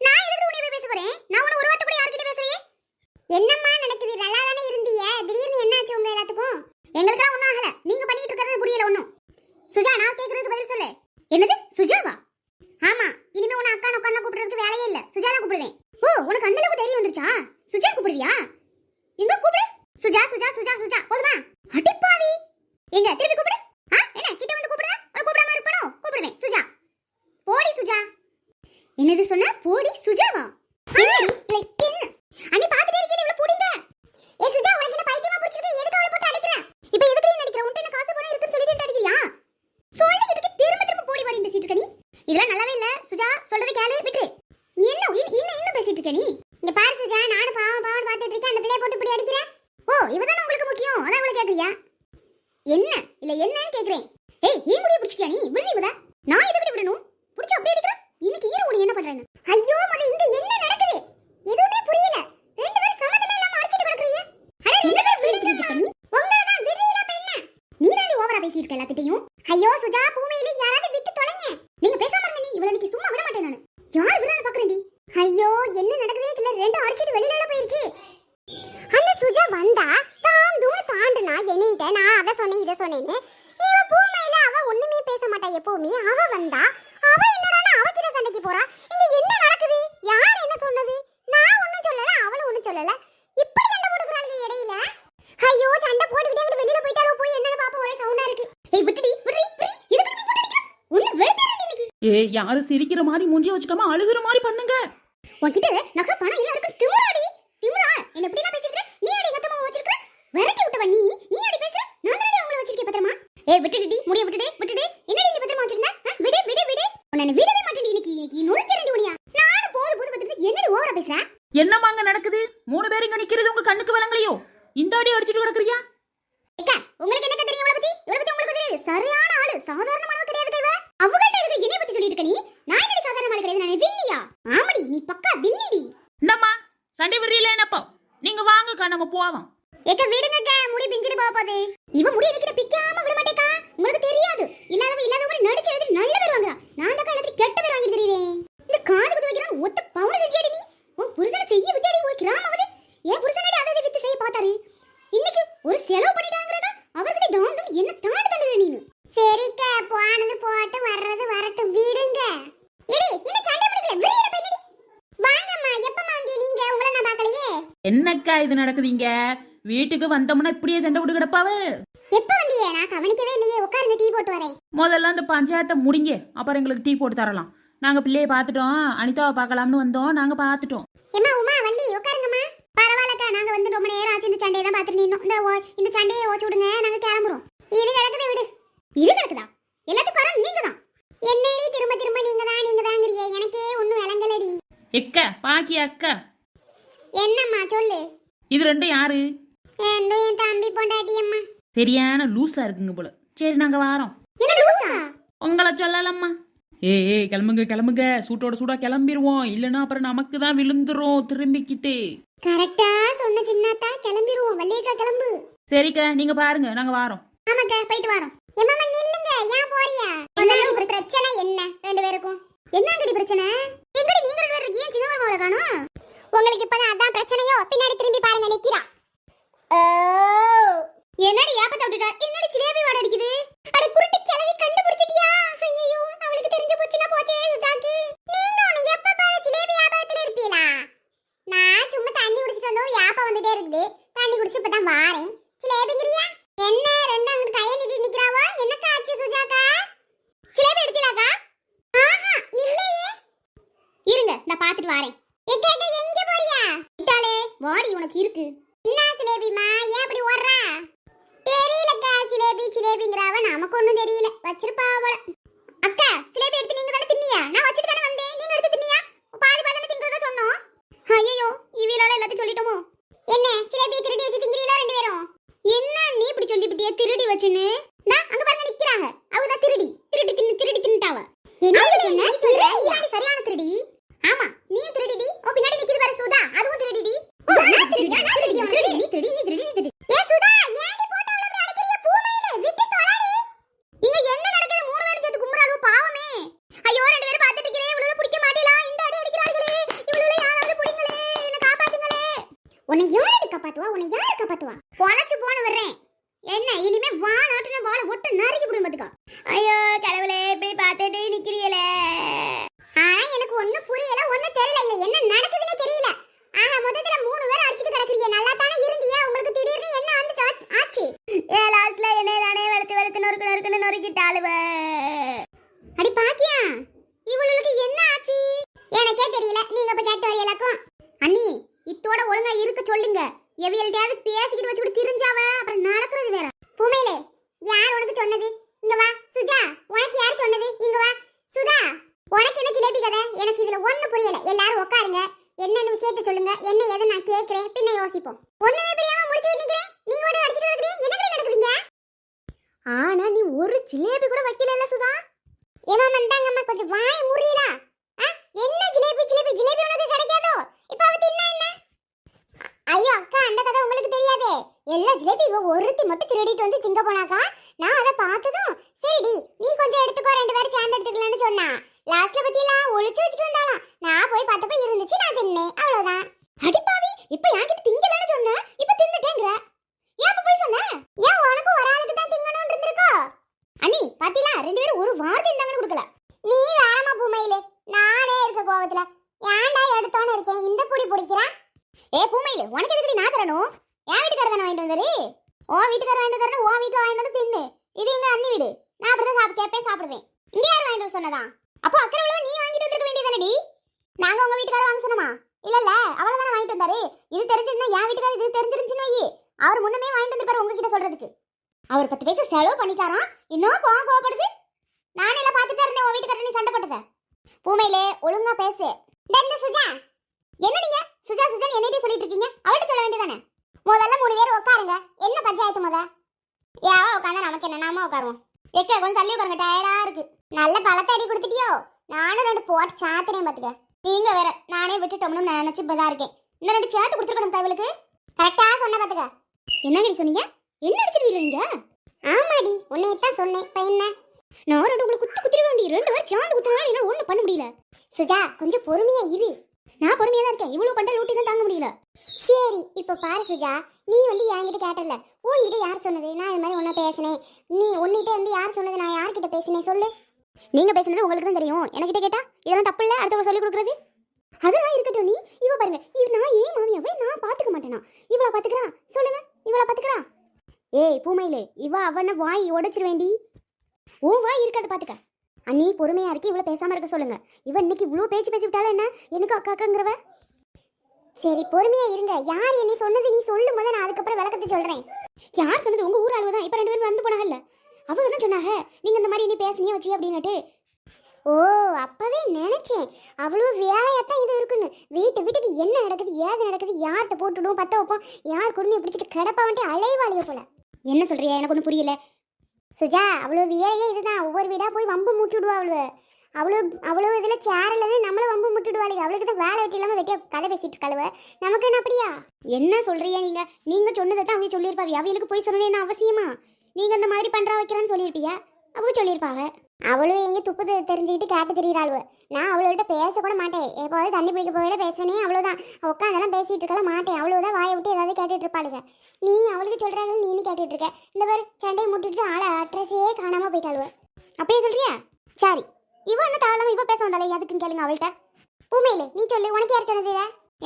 நான் எதுக்கு உன்னை போய் பேச போறேன் நான் உன்னை ஒரு வார்த்தை கூட யார்கிட்ட பேசுறேன் என்னம்மா நடக்குது நல்லா தானே இருந்தீங்க திடீர்னு என்னாச்சு உங்க எல்லாத்துக்கும் எங்களுக்கெல்லாம் ஒன்றும் ஆகல நீங்க பண்ணிட்டு இருக்கிறது புரியல ஒன்றும் சுஜா நான் கேட்கறதுக்கு பதில் சொல்லு என்னது சுஜாவா ஆமா இனிமே உன அக்கா உட்காந்து கூப்பிடுறதுக்கு வேலையே இல்ல சுஜா தான் கூப்பிடுவேன் ஓ உனக்கு அந்த அளவுக்கு தைரியம் வந்துருச்சா சுஜா கூப்பிடுவியா எங்க கூப்பிடு சுஜா சுஜா சுஜா சுஜா போதுமா அடிப்பாவி எங்க திருப்பி கூப்பிடு ஆ என்ன கிட்ட வந்து கூப்பிடுற உனக்கு கூப்பிடாம இருப்பணும் கூப்பிடுவேன் சுஜா போடி சுஜா என்னது சொன்ன போடி சுஜாவா என்னடி? இல்லை, என்ன அண்ணி பாத்துட்டே இருக்கீங்க இவ்வளவு போடிங்க ஏ சுஜா உனக்கு என்ன பைத்தியமா பிடிச்சிருக்கு எதுக்கு அவளை போட்டு அடிக்கிற இப்போ எதுக்கு நீ நடிக்கிற உன்ட்ட என்ன காசு பணம் இருக்குன்னு சொல்லிட்டு அடிக்கிறியா சொல்லிக்கிட்டு இருக்க, திரும்ப திரும்ப போடி வாடி பேசிட்டு இருக்க நீ இதெல்லாம் நல்லாவே இல்ல. சுஜா சொல்றதை கேளு விட்டு நீ என்ன இன்னும் இன்னும் இன்னும் பேசிட்டு இருக்க நீ இங்க பாரு சுஜா நானும் பாவம் பாவம் பார்த்துட்டு இருக்கேன் அந்த பிள்ளைய போட்டு இப்படி அடிக்கிற ஓ இவதானே உங்களுக்கு முக்கியம் அதான் இவ்வளவு கேக்குறியா என்ன இல்ல என்னன்னு கேக்குறேன் ஏய் ஏன் முடிய பிடிச்சிட்டியா நீ விடுறீ முத நான் எதுக்கு விடணும் பிடிச்சு அப்படியே அடிக்கிற இன்னைக்கு ஈர உனி என்ன பண்றேன்னு ஐயோ முத இங்க என்ன நடக்குது எதுவுமே புரியல ரெண்டு பேரும் சம்மதமே இல்லாம அடிச்சிட்டு கிடக்குறீங்க அட ரெண்டு பேரும் சொல்லிட்டு இருக்க நீ உங்களை தான் விடுறீல அப்ப என்ன நீ தாண்டி ஓவரா பேசிட்டு இருக்க எல்லாத்திட்டையும் ஐயோ சுஜா பூமையில யாராவது விட்டு தொலைங்க நீங்க பேசாம இருங்க நீ இவள இன்னைக்கு சும்மா விட மாட்டேன் நானு யார் விடுறான்னு பாக்குறேன்டி ஐயோ என்ன நடக்குதே தெரியல ரெண்டும் அடிச்சிட்டு வெளியில எல்லாம் போயிருச்சு அந்த சுஜா வந்தா தான் தூரம் தாண்டுனா என்னிட்ட நான் அதை சொன்னேன் இதை சொன்னேன்னு இவ பூமையில அவ ஒண்ணுமே பேச மாட்டா எப்பவுமே அவ வந்தா அவ என்னடானா அவகிட்ட சண்டைக்கு போறா இங்க என்ன நடக்குது யார் என்ன சொன்னது நான் ஒண்ணும் சொல்லல அவளும் ஒண்ணும் சொல்லல இப்படி சண்டை போட்டுக்கிறாளுங்க இடையில ஐயோ சண்டை போட்டுக்கிட்டே அங்கிட்டு வெளியில போயிட்டாலோ போய் என்னன்னு பாப்போம் ஒரே சவுண்டா இருக்கு ஏய் விட்டுடி விடுறி விடுறி எதுக்கு நீ போட்டு அடிக்கிற ஒண்ணு வெளுத்துறேன் இன்னைக்கு ஏ யாரும் சிரிக்கிற மாதிரி மூஞ்சி வச்சுக்காம அழுகுற மாதிரி பண்ணுங்க. உன்கிட்ட நகை பணம் இல்ல இருக்கு. திமுறாடி. திமுறா. என்ன இப்படி எல்லாம் பேசிட்டு நீ அடி கத்தமா வச்சிருக்க? விரட்டி விட்டவ நீ. நீ அடி பேசுற? நான் தானடி உங்களை வச்சிருக்கேன் பத்திரமா? ஏய் விட்டுடி முடிய விட்டுடு விட்டுடு. என்னடி நீ பத்திரமா வச்சிருந்த? விடு விடு விடு. உன்னை விடவே மாட்டேன் இன்னைக்கு இன்னைக்கு நுழைக்கிறேன் உனியா நானும் போது போது பத்திரத்து என்னடி ஓவரா பேசுற? என்னமாங்க நடக்குது மூணு பேர் இங்க நிக்கிறது உங்க கண்ணுக்கு விளங்கலையோ இந்த அடி அடிச்சிட்டு கிடக்குறியா ஏக்கா உங்களுக்கு என்ன தெரியும் இவளை பத்தி இவளை பத்தி உங்களுக்கு தெரியாது சரியான ஆளு சாதாரணமானவ கிடையாது கைவ அவங்கள்ட்ட எதுக்கு என்னை பத்தி சொல்லிட்டு இருக்க நீ நான் என்னடி சாதாரண ஆளு கிடையாது நான் வில்லியா ஆமடி நீ பக்கா வில்லிடி என்னம்மா சண்டை விடுறீல என்னப்பா நீங்க வாங்கக்கா நம்ம போவோம். எங்க விடுங்க முடி பிஞ்சிட்டு போக போகுது. இவ முடி எதுக்கிட்ட பிக்காம விட மாட்டேக்கா. உங்களுக்கு தெரியாது. இல்லாதவ இல்லாத மாதிரி நடிச்சு எழுதி நல்ல பேர் வாங்குறா நான் தான் எல்லாத்தையும் கெட்ட பேர் வாங்கி தெரியுறேன் இந்த காது குத்து வைக்கிறான் ஒத்த பவுன செஞ்சியடி நீ உன் புருஷனை செய்ய விட்டாடி ஒரு கிராமம் வந்து. ஏன் புருஷனடி அதை வித்து செய்ய பார்த்தாரு. இன்னைக்கு ஒரு செலவு பண்ணிட்டு அவர்கிட்ட தாந்தம் என்ன தாண்டி தந்துடுற நீனு சரிக்க போனது போட்டு வர்றது வரட்டும் விடுங்க எடி இன்னும் சண்டை பிடிக்கல விடுறீல பெண்ணடி வாங்கம்மா எப்பமா வந்தீங்க நீங்க உங்களை நான் பார்க்கலையே என்னக்கா இது நடக்குதுங்க? வீட்டுக்கு வந்தோம்னா இப்படியே சண்டை விட்டு கிடப்பாவ. எப்ப வந்தீங்க நான் கவனிக்கவே இல்லையே. உட்காருங்க டீ போட்டு வரேன். முதல்ல அந்த பஞ்சாயத்தை முடிங்க. அப்புறம் எங்களுக்கு டீ போட்டு தரலாம். நாங்க பிள்ளைய பார்த்துட்டோம். அனிதாவை பார்க்கலாம்னு வந்தோம். நாங்க பார்த்துட்டோம். ஏமா உமா வள்ளி உட்காருங்கம்மா. பரவாயில்லக்கா நாங்க வந்து ரொம்ப நேரம் ஆச்சு. இந்த சண்டையை தான் பார்த்துட்டு நின்னோம். இந்த சண்டையை ஓச்சு விடுங்க. நாங்க கிளம்புறோம். இது கிடக்குது விடு. இது கிடக்குதா எல்லாத்துக்கும் காரணம் நீங்க தான் என்னடி திரும்ப திரும்ப நீங்க தான் நீங்க தாங்கறியே எனக்கே ஒண்ணும் விளங்கலடி. எக்க பாக்கி அக்கா என்னம்மா சொல்லு. இது ரெண்டும் யாரு? ரெண்டும் என் தம்பி பொண்டாட்டி அம்மா. சரியான லூசா இருக்குங்க போல. சரி நாங்க வாரோம். என்ன லூசா? உங்களை சொல்லலம்மா. ஏய் ஏய் கிளம்புங்க கிளம்புங்க. சூட்டோட சூடா கிளம்பிடுவோம் இல்லைன்னா அப்புறம் நமக்கு தான் விழுந்துரும் திரும்பிக்கிட்டு. கரெக்டா சொன்ன சின்னாத்தா கிளம்பிடுவோம் வள்ளியக்கா கிளம்பு. சரிக்கா நீங்க பாருங்க நாங்க வாரோம். ஆமாக்கா போயிட்டு வரோம். எம்மாமா நில்லுங்க. ஏன் போறியா? முதல்ல இப்ப பிரச்சனை என்ன? ரெண்டு பேருக்கும். என்ன அங்கடி பிரச்சனை? எங்கடி நீங்க ரெண்டு பேரும் இருக்கீங்க? சின்ன காணோம். உங்களுக்கு இப்பதான் அதான் பிரச்சனையோ பின்னாடி திரும்பி பாருங்க நிக்கிறா. என்னடி ஏப்பத்த விட்டுட்டா? என்னடி சிலேபி வாட அடிக்குது? அட குருட்டி கிளவி கண்டுபிடிச்சிட்டியா? ஐயோ அவளுக்கு தெரிஞ்சு போச்சுன்னா போச்சே சுஜாக்கு நீங்க ஒண்ணு எப்ப பாரு சிலேபி ஞாபகத்துல இருப்பீங்களா நான் சும்மா தண்ணி குடிச்சிட்டு வந்தோம் யாப்பா வந்துட்டே இருக்குது தண்ணி குடிச்சு இப்பதான் வாரேன் சிலேபிங்கிறியா என்ன ரெண்டு அங்கிட்டு கையை நீட்டி நிக்கிறாவோ என்னக்கா ஆச்சு சுஜாக்கா சிலேபி எடுக்கலாக்கா ஆஹா இல்லையே இருங்க நான் பாத்துட்டு வரேன் எக்க எக்க எங்க போறியா இட்டாலே வாடி உனக்கு இருக்கு என்ன சிலேபிமா ஏன் அப்படி ஓடுறா தெரியலக்கா சிலேபி சிலேபிங்கிறாவ நமக்கு ஒண்ணும் தெரியல வச்சிருப்பா போல அக்கா சிலேபி எடுத்து நீங்க தானே தின்னியா நான் வச்சுட்டு தானே வந்தேன் நீங்க எடுத்து தின்னியா பாதி பாதி திங்கிறதா சொன்னோம் ஐயோ இவீரோட எல்லாத்தையும் சொல்லிட்டோமோ என்ன சிலேபி திருடி வச்சு திங்கிறீங்களா ரெண்டு பேரும் என்ன நீ இப்படி சொல்லிவிட்டியே திருடி வச்சுன்னு நான் அங்க பாருங்க நிக்கிறாங்க அவங்க தான் திருடி திருடி தின்னு திருடி தின்னுட்டாவ என்ன சொன்ன திருடி சரியான திருடி ஆமா நீ திருடிடி ஓ பின்னாடி நிக்குது பாரு சுதா அதுவும் திருடிடி ஓ, நான் திருடியா? நான் திருடியா? திருடி, நீ திருடி, நீ திருடி, நீ திருடி. ஏ சுதா, ஏன்டி போட்டு அவளை இப்படி அடிக்கிறீங்க? பூமையிலே, விட்டு தொடாடி. இங்க என்ன நடக்குது? மூணு பேரும் சேர்ந்து கும்புறாளுவோ, பாவமே. ஐயோ, ரெண்டு பேரும் பார்த்துட்டு இருக்கிறேன். இவளுகளை பிடிக்க மாட்டீங்களா? இந்த அடி அடிக்கிறாளுகளே. இவளுகளை யாராவது பிடிங்களே. என்னை காப்பாத்துங்களே. உன்னை யாரடி காப்பாத்துவா உன்னை யாரு காப்பாத்துவா பொழைச்சு போன வர்றேன் என்ன இனிமே வா நாட்டுன வாழ ஒட்டு நறுக்கி விடும் பாத்துக்கா ஐயோ கடவுளே இப்படி பார்த்துட்டு நிக்கிறீங்களே ஆனா எனக்கு ஒண்ணும் புரியல ஒண்ணும் தெரியல இங்க என்ன நடக்குதுன்னே தெரியல ஆஹா மொத்தத்துல மூணு பேர் அடிச்சிட்டு கிடக்குறீங்க நல்லா தானே இருந்தியா உங்களுக்கு திடீர்னு என்ன வந்து ஆ- ஆச்சு ஏ லாஸ்ட்ல என்ன தானே வெளுத்து வெளுத்து நொறுக்கு நொறுக்குன்னு நொறுக்கிட்டாளுவ அடி பாக்கியா இவளுக்கு என்ன ஆச்சு எனக்கே தெரியல நீங்க போய் கேட்டு வரையலாக்கும் அண்ணி இத்தோட ஒழுங்கா இருக்க சொல்லுங்க எவியல்டையாவது பேசிக்கிட்டு வச்சுக்கிட்டு திரிஞ்சாவ அப்புறம் நடக்கிறது வேற பூமையிலே யார் உனக்கு சொன்னது இங்க வா சுஜா உனக்கு யார் சொன்னது இங்க வா சுதா உனக்கு என்ன ஜிலேபி கதை எனக்கு இதுல ஒண்ணு புரியல எல்லாரும் உட்காருங்க என்னன்னு விஷயத்த சொல்லுங்க என்ன ஏது நான் கேக்குறேன் பின்ன யோசிப்போம் ஒண்ணுமே புரியாம முடிச்சு நிக்கிறேன் நீங்க மட்டும் அடிச்சிட்டு இருக்கிறீங்க என்ன இப்படி நடக்குறீங்க ஆனா நீ ஒரு ஜிலேபி கூட வைக்கல சுதா ஏமா வந்தாங்கம்மா கொஞ்சம் வாய் முறியல என்ன ஜிலேபி ஜிலேபி ஜிலேபி உனக்கு கிடைக்காதோ இப்ப அவ தின்னா என்ன அ- ஐயோ அக்கா அந்த கதை உங்களுக்கு தெரியாதே எல்லா ஜிலேபி இவ ஒருத்தி மட்டும் திருடிட்டு வந்து திங்க போனாக்கா நான் அதை பார்த்ததும் சரிடி நீ கொஞ்சம் எடுத்துக்கோ ரெண்டு பேரும் சேர்ந்து எடுத்துக்கலாம்னு சொன்னா லாஸ்ட்ல பத்தியெல்லாம் ஒளிச்சு வச்சுட்டு வந்தாலாம் நான் போய் பார்த்தப்ப இருந்துச்சு நான் தின்னேன் அவ்வளவுதான் அடிப்பாவி இப்ப என்கிட்ட திங்கலன்னு சொன்ன இப்ப தின்னுட்டேங்கிற ஏன் அப்ப போய் சொன்ன ஏன் உனக்கு ஒரு ஆளுக்கு தான் திங்கணும்னு இருந்திருக்கோ அண்ணி பாத்தீங்களா ரெண்டு பேரும் ஒரு வார்த்தை இருந்தாங்கன்னு கொடுக்கல நீ வேறமா பூமையிலே நானே இருக்க கோவத்துல ஏன்டா எடுத்தோன்னு இருக்கேன் இந்த பிடிக்கிறா ஏ பூமையில் உனக்கு எதுக்கடி நான் தரணும்? என் வீட்டுக்காரர் தானே வாங்கிட்டு வந்தாரு? ஓ வீட்டுக்காரர் வாங்கிட்டு வந்தாரு ஓ வீட்டில் வாங்கிட்டு வந்து தின்னு. இது எங்க அண்ணி வீடு. நான் அப்படிதான் சாப்பிட்டு கேட்பேன் சாப்பிடுவேன். இங்கே யார் வாங்கிட்டு வர சொன்னதா? அப்போ அக்கறை உள்ள நீ வாங்கிட்டு வந்திருக்க வேண்டியதானடி நாங்க உங்க வீட்டுக்காரர் வாங்க சொன்னோமா? இல்ல இல்ல அவள தானே வாங்கிட்டு வந்தாரு. இது தெரிஞ்சிருந்தா என் வீட்டுக்காரர் இது தெரிஞ்சிருந்துச்சுன்னு வை அவர் முன்னமே வாங்கிட்டு வந்திருப்பாரு உங்ககிட்ட சொல்றதுக்கு. அவர் பத்து பைசா செலவு பண்ணிட்டாராம் இன்னும் கோவம் கோவப்படுது? நானே எல்லாம் பார்த்துட்டு இருந்தேன் உன் வீட்டுக்காரர் நீ சண்டை போட்டத? பூமையிலே ஒழுங்கா பேசு. டென்ன சுஜா என்ன நீங்க? சுஜா சுஜா என்னடி சொல்லிட்டு இருக்கீங்க அவள்கிட்ட சொல்ல வேண்டியதானே முதல்ல மூணு பேர் உட்காருங்க என்ன பஞ்சாயத்து முத? யாவா உட்காந்தா நமக்கு என்ன? நாம உட்காருவோம் எக்க கொஞ்சம் தள்ளி உட்காருங்க டயர்டா இருக்கு. நல்ல பழத்தை அடி கொடுத்துட்டியோ? நானும் ரெண்டு போட்டு சாத்தினே பாத்துக்க. நீங்க வேற நானே விட்டுட்டோம்னு நினைச்சு இப்பதான் இருக்கேன். இன்னும் ரெண்டு சேர்த்து கொடுத்துருக்கணும் தவளுக்கு கரெக்டா சொன்ன பாத்துக்க. என்னங்கடி சொன்னீங்க? என்ன அடிச்சிருவீங்க நீங்க? ஆமாடி உன்னை சொன்னேன். இப்ப என்ன? நான் ரெண்டு உங்களுக்கு குத்தி குத்திருக்க வேண்டிய ரெண்டு பேரும் சேர்ந்து குத்துறனால என்ன ஒண்ணு பண்ண முடியல. சுஜா கொஞ்சம் பொறுமையா இரு. நான் பொறுமையா தான் இருக்கேன். இவ்வளவு பண்ற லூட்டி தான் தாங்க முடியல. சரி இப்போ பாரு சுஜா. நீ வந்து என்கிட்ட கேட்டல. உன்கிட்ட யார் சொன்னது? நான் இந்த மாதிரி ஒன்னா பேசினேன். நீ உன்கிட்ட வந்து யார் சொன்னது? நான் யார்கிட்ட பேசினேன்? சொல்லு. நீங்க பேசுனது உங்களுக்கு தான் தெரியும். என்கிட்ட கேட்டா இதெல்லாம் தப்பு இல்ல? அடுத்தவங்க சொல்லி கொடுக்குறது? அதெல்லாம் இருக்கட்டும் நீ. இவ பாருங்க. இவ நான் ஏன் மாமியாவே நான் பாத்துக்க மாட்டேனா? இவள பாத்துக்கிறா? சொல்லுங்க. இவள பாத்துக்கிறா? ஏய் பூமையிலே இவ அவன வாய் உடைச்சிருவேண்டி. ஓ வாய் இருக்காது பாத்துக்க. அண்ணி பொறுமையா இருக்கு இவ்வளவு பேசாம இருக்க சொல்லுங்க. இவ இன்னைக்கு இவ்வளவு பேச்சு பேசி விட்டாலும் என்ன? எனக்கு அக்கா அக்காங்கிறவ? சரி பொறுமையா இருங்க. யார் என்னை சொன்னது நீ சொல்லும் போது நான் அதுக்கப்புறம் விளக்கத்தை சொல்றேன். யார் சொன்னது? உங்க ஊர் அளவு தான். இப்ப ரெண்டு பேரும் வந்து போனாங்கல்ல. அவங்க தான் சொன்னாங்க நீங்க இந்த மாதிரி நீ பேசுனியே வச்சு அப்படின்னுட்டு. ஓ அப்பவே நினைச்சேன். அவ்வளோ வேலையாத்தான் இது இருக்குன்னு. வீட்டு வீட்டுக்கு என்ன நடக்குது ஏது நடக்குது யார்கிட்ட போட்டுடும் பத்த வைப்போம் யார் கொடுமையை பிடிச்சிட்டு கிடப்பா வந்துட்டு அலைவாளிய போல. என்ன சொல்றியா? எனக்கு ஒன்றும் புரியல. சுஜா அவ்வளோ வேலையே இதுதான். ஒவ்வொரு வீடாக போய் வம்பு முட்டுடுவா அவ்வளோ அவ்வளோ அவ்வளோ இதில் சேர் இல்லைன்னு நம்மளும் வம்பு முட்டுடுவாளே அவளுக்கு தான் வேலை வெட்டி இல்லாமல் வெட்டியா கதை பேசிட்டு கழுவ நமக்கு என்ன அப்படியா? என்ன சொல்கிறியா நீங்கள் நீங்கள் சொன்னதை தான் அவங்க சொல்லியிருப்பாவி. அவங்களுக்கு போய் சொல்லணும்னு அவசியமா? நீங்கள் அந்த மாதிரி பண்ணுறா வைக்கிறான்னு சொல்லியிருப்பியா? அவங்க சொல்லியிருப்பாங்க அவளும் எங்கே துப்பு தெரிஞ்சுக்கிட்டு கேட்டு தெரியுறாளுவ. நான் அவளோட பேச கூட மாட்டேன். எப்போது தண்ணி பிடிக்க போகல பேசுவேனே அவ்வளோதான் உட்காந்தெல்லாம் பேசிகிட்டு இருக்கல மாட்டேன். அவ்வளோதான் வாயை விட்டு ஏதாவது கேட்டுட்டு இருப்பாளுங்க நீ அவளுக்கு சொல்றாங்க நீனு கேட்டுட்டு இருக்க. இந்த மாதிரி சண்டையை முட்டுட்டு ஆளை அட்ரஸே காணாமல் போயிட்டாளுவ. அப்படியே சொல்கிறியா சரி. இவன் என்ன தாவலாம இப்போ பேச வந்தாலே எதுக்குன்னு கேளுங்க அவள்கிட்ட. பூமையிலே நீ சொல்லு உனக்கு யார் சொன்னது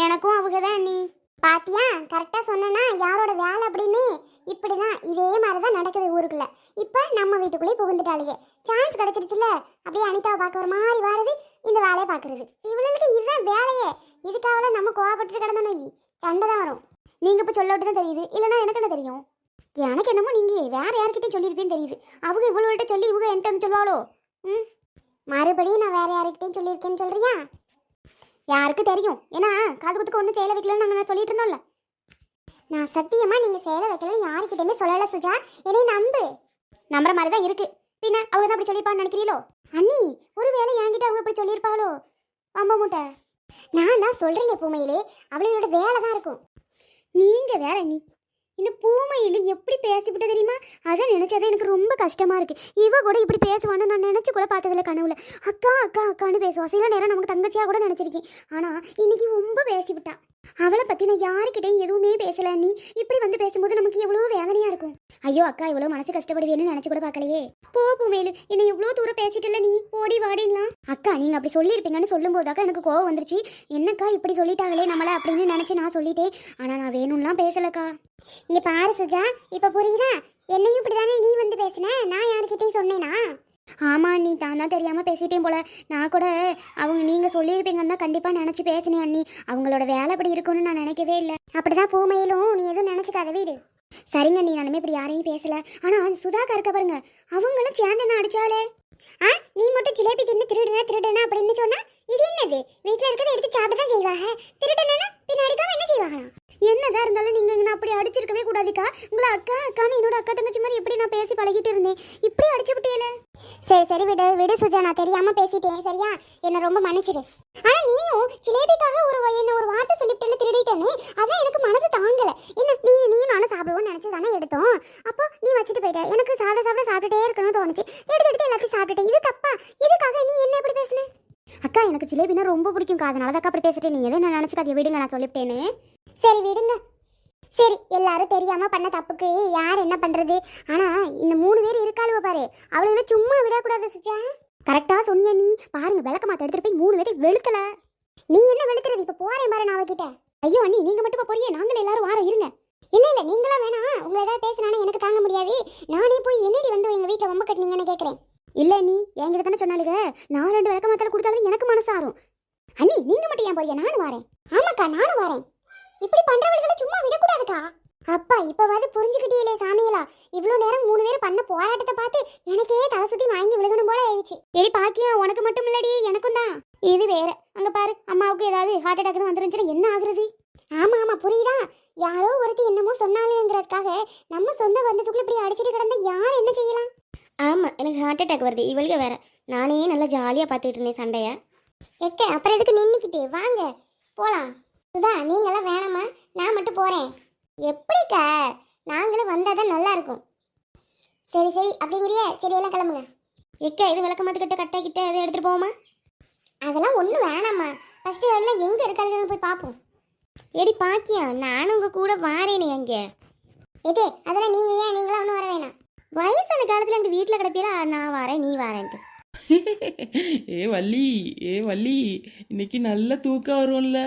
எனக்கும் அவங்க தான் நீ. பாத்தியா? கரெக்டாக சொன்னா யாரோட வேலை அப்படின்னு இப்படி தான் இதே மாதிரி தான் நடக்குது ஊருக்குள்ளே. இப்போ நம்ம வீட்டுக்குள்ளே புகுந்துட்டாளுங்க. சான்ஸ் கிடைச்சிருச்சுல அப்படியே அனிதாவை பார்க்க ஒரு மாதிரி வாருது இந்த வேலையை பார்க்குறது. இவளுக்கு இதுதான் வேலையே. இதுக்காக நம்ம கோவப்பட்டு கிடந்தோம் வை சண்டை தான் வரும். நீங்கள் இப்போ சொல்ல தான் தெரியுது. இல்லைன்னா எனக்கு என்ன தெரியும்? எனக்கு என்னமோ நீங்கள் வேறு யார்கிட்டையும் சொல்லியிருப்பேன்னு தெரியுது. அவங்க இவ்வளோகிட்ட சொல்லி இவங்க என்கிட்ட வந்து சொல்லுவாளோ? ம்? மறுபடியும் நான் வேறு யார்கிட்டையும் சொல்லியிருக்கேன்னு சொல்கிறியா யாருக்கு தெரியும்? ஏன்னா காது குத்துக்கு ஒன்றும் செயல வைக்கலன்னு நாங்கள் சொல்லிட்டு இருந்தோம்ல. நான் சத்தியமா நீங்க சேலை வைக்கலன்னு யாருக்கிட்டயுமே சொல்லல சுஜா. என்னை நம்பு. நம்புற மாதிரி தான் இருக்கு. பின்ன அவங்க தான் அப்படி சொல்லியிருப்பான்னு நினைக்கிறீங்களோ அண்ணி ஒருவேளை என்கிட்ட அவங்க அப்படி சொல்லியிருப்பாளோ? அம்ப மூட்டை. நான் தான் சொல்றேன் பூமையிலே. அவளோட வேலை தான் இருக்கும். நீங்க வேற நீ இந்த பூமையில எப்படி பேசிவிட்ட தெரியுமா? அதை நினைச்சதே எனக்கு ரொம்ப கஷ்டமா இருக்கு. இவ கூட இப்படி பேசுவான்னு நான் நினைச்சு கூட பார்த்ததில்ல கனவுல. அக்கா அக்கா அக்கான்னு பேசுவா. சில நேரம் நமக்கு தங்கச்சியா கூட நினைச்சிருக்கேன். ஆனா இன்னைக்கு ரொம்ப பேசிவிட்டா. அவளை பத்தி நான் யாருக்கிட்டையும் எதுவுமே பேசல. நீ இப்படி வந்து பேசும்போது நமக்கு எவ்வளவு வேதனையா இருக்கும். ஐயோ அக்கா இவ்வளவு மனசு கஷ்டப்படுவேன்னு நினைச்சு கூட பார்க்கலையே. போ பூமேலு என்னை இவ்வளவு தூரம் பேசிட்டுல நீ? ஓடி வாடிலாம் அக்கா நீங்க அப்படி சொல்லியிருப்பீங்கன்னு சொல்லும் போதாக்கா எனக்கு கோவம் வந்துருச்சு. என்னக்கா இப்படி சொல்லிட்டாங்களே நம்மள அப்படின்னு நினைச்சு நான் சொல்லிட்டேன். ஆனா நான் வேணும்லாம் பேசலக்கா. இங்க பாரு சுஜா இப்ப புரியுதா? என்னையும் இப்படிதானே நீ வந்து பேசுன? நான் யாருக்கிட்டையும் சொன்னேனா? ஆமா நீ தான் தெரியாமல் தெரியாம பேசிட்டேன் போல. நான் கூட அவங்க நீங்க சொல்லியிருப்பீங்கன்னு தான் கண்டிப்பா நினைச்சு பேசினேன் அண்ணி. அவங்களோட வேலை அப்படி இருக்கும்னு நான் நினைக்கவே இல்லை. அப்படிதான் பூமையிலும் நீ எதுவும் நினச்சிக்காத வீடு. சரிங்க நீ நானுமே இப்படி யாரையும் பேசல. ஆனா அந்த சுதாகா இருக்க பாருங்க. அவங்களும் சேர்ந்து என்ன அடிச்சாலே ஆ நீ மட்டும் ஜிலேபி தின்னு திருடுன திருடுனா அப்படின்னு சொன்னா இது என்னது? வீட்டுல இருக்கிறத எடுத்து சாப்பிட தான் செய்வாங்க. திருடுனா பின்னாடி என்ன செய்வாங்களா என்னதான் இருந்தாலும் நீங்க நான் அப்படி அடிச்சிருக்கவே கூடாதுக்கா. உங்களை அக்கா அக்கான்னு என்னோட அக்கா தங்கச்சி மாதிரி எப்படி நான் பேசி பழகிட்டு இருந்தேன்? இப்படி அடிச்சு விட்டேல சரி சரி விடு விடு சுஜா நான் தெரியாம பேசிட்டேன். சரியா? என்ன ரொம்ப மன்னிச்சிடு ஆனா நீயும் ஜிலேபிக்காக ஒரு என்ன ஒரு வார்த்தை சொல்லிவிட்டல திருடிட்டேன்னு அதான் எனக்கு மனசு தாங்கல. என்ன நீ நீ நானும் சாப்பிடுவோம்னு நினைச்சு தானே எடுத்தோம்? அப்போ நீ வச்சுட்டு போயிட்ட. எனக்கு சாப்பிட சாப்பிட சாப்பிட்டுட்டே இருக்கணும்னு தோணுச்சு. எடுத்து எடுத்து எல்லாத்தையும் சாப்பிட்டுட்டேன் இது தப்பா? இதுக்காக நீ என்ன இப்படி பேசுன? அக்கா எனக்கு ஜிலேபினா ரொம்ப பிடிக்கும் அதனால தான் அப்படி பேசிட்டு நீங்க எதை நான் நினைச்சுக்காதீங்க? விடுங்க நான் சொல்லிவிட்டேன்னு சரி விடுங்க. சரி எல்லாரும் தெரியாம பண்ண தப்புக்கு யார் என்ன பண்றது? ஆனா இந்த மூணு பேர் இருக்காளுவ பாரு. அவளுகளை சும்மா விடக்கூடாது சுஜா. கரெக்டா சொன்னிய நீ. பாருங்க விளக்க மாத்த எடுத்துட்டு போய் மூணு பேரை வெளுக்கல நீ என்ன வெளுக்கிறது இப்ப போறேன் பாரு நான் அவகிட்ட ஐயோ அண்ணி நீங்க மட்டும் போறியே நாங்களும் எல்லாரும் வாரம் இருங்க. இல்ல இல்ல நீங்களா வேணாம். உங்களை ஏதாவது பேசினானே எனக்கு தாங்க முடியாது. நானே போய் என்னடி வந்து எங்க வீட்டுல வம்ப கட்டினீங்கன்னு கேக்குறேன். இல்ல நீ என்கிட்ட தானே சொன்னாலுங்க நான் ரெண்டு விளக்க மாத்தால கொடுத்தாலும் எனக்கு மனசாரும் அண்ணி நீங்க மட்டும் ஏன் போறியா நானும் வரேன். ஆமாக்கா நானும் வரேன். இப்படி பண்றவர்களை சும்மா விடக்கூடாதுக்கா. அப்பா இப்பவாது புரிஞ்சுக்கிட்டீங்களே சாமியலா? இவ்வளோ நேரம் மூணு பேர் பண்ண போராட்டத்தை பார்த்து எனக்கே தலை சுத்தி வாங்கி விழுகணும் போல ஆயிடுச்சு. எடி பாக்கியம் உனக்கு மட்டும் இல்லடி எனக்கும் தான். இது வேற. அங்க பாரு அம்மாவுக்கு ஏதாவது ஹார்ட் அட்டாக் வந்துருந்துச்சுன்னா என்ன ஆகுறது? ஆமா ஆமா புரியுதா? யாரோ ஒருத்தி என்னமோ சொன்னாலேங்கிறதுக்காக நம்ம சொந்த பந்தத்துக்குள்ள இப்படி அடிச்சிட்டு கிடந்தா யார் என்ன செய்யலாம்? ஆமா எனக்கு ஹார்ட் அட்டாக் வருது. இவளுக்கு வேற. நானே நல்லா ஜாலியா பார்த்துக்கிட்டு இருந்தேன் சண்டைய. எக்க அப்புறம் எதுக்கு நின்னுக்கிட்டு? வாங்க போலாம். சுதா நீங்களாம் வேணாமா? நான் மட்டும் போறேன். எப்படிக்கா? நாங்களும் வந்தாதான் நல்லா இருக்கும் சரி சரி அப்படிங்கிறிய? சரி எல்லாம் கிளம்புங்க. எக்கா இது விளக்க மாத்துக்கிட்ட கட்டை கிட்ட எதை எடுத்துட்டு போவோமா? அதெல்லாம் ஒன்றும் வேணாம்மா. ஃபஸ்ட்டு எல்லாம் எங்கே இருக்காளுங்கன்னு போய் பார்ப்போம் எடி பாக்கியா நானும் உங்கள் கூட வாரேனே அங்கே. எது அதெல்லாம் நீங்கள் ஏன் நீங்களாம் ஒன்றும் வர வேணாம். வயசான காலத்தில் எங்கள் வீட்டில் கிடப்பீரா நான் வரேன் நீ வரேன்ட்டு. ஏ வள்ளி ஏ வள்ளி இன்னைக்கு நல்ல தூக்கம் வரும்ல.